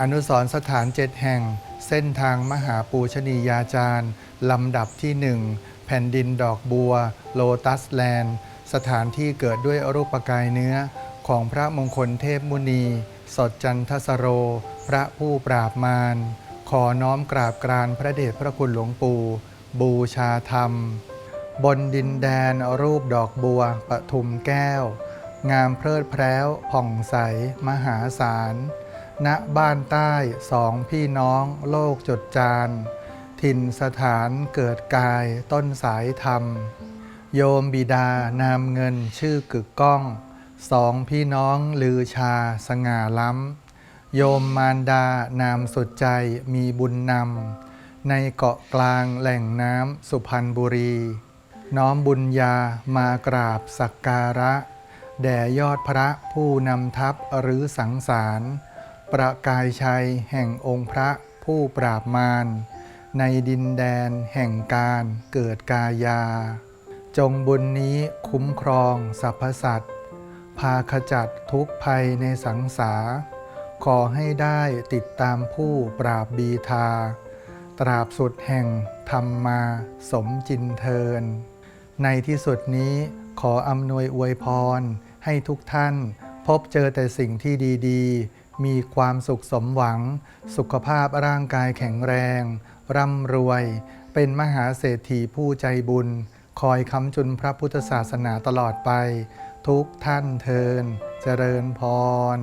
อนุสรณ์สถานเจ็ดแห่ง เส้นทางมหาปูชนียาจารย์ ลำดับที่หนึ่งแผ่นดินดอกบัว โลตัสแลนด์ สถานที่เกิดด้วยรูปกายเนื้อ ของพระมงคลเทพมุนี สดจันทสโร พระผู้ปราบมาร ขอน้อมกราบกรานพระเดชพระคุณหลวงปู่ บูชาธรรม บนดินแดนรูปดอกบัวปทุมแก้ว งามเพลิดเพร้วผ่องใส มหาศาล ณบ้านใต้สองพี่น้องโลกจดจานถิ่นสถานเกิดกายต้นสายธรรม โยมบิดานามเงินชื่อกึกก้อง สองพี่น้องลือชาสง่าล้ำ โยมมารดานามสุดใจมีบุญนำ ในเกาะกลางแหล่งน้ำสุพรรณบุรี น้อมบุญญามากราบสักการะ แด่ยอดพระผู้นำทัพหรือสังสาร ประกายชัยแห่งองค์พระผู้ปราบมารในดินแดนแห่งการเกิดกายา จงบุญนี้คุ้มครองสรรพสัตว์พาขจัดทุกภัยในสังสา ขอให้ได้ติดตามผู้ปราบบีทา ตราบสุดแห่งธรรมมาสมจินเทิน ในที่สุดนี้ขออำนวยอวยพรให้ทุกท่านพบเจอแต่สิ่งที่ดี ๆ มีความสุขสมหวัง สุขภาพร่างกายแข็งแรง ร่ำรวย เป็นมหาเศรษฐีผู้ใจบุญ คอยค้ำจุนพระพุทธศาสนาตลอดไป ทุกท่านเทิน เจริญพร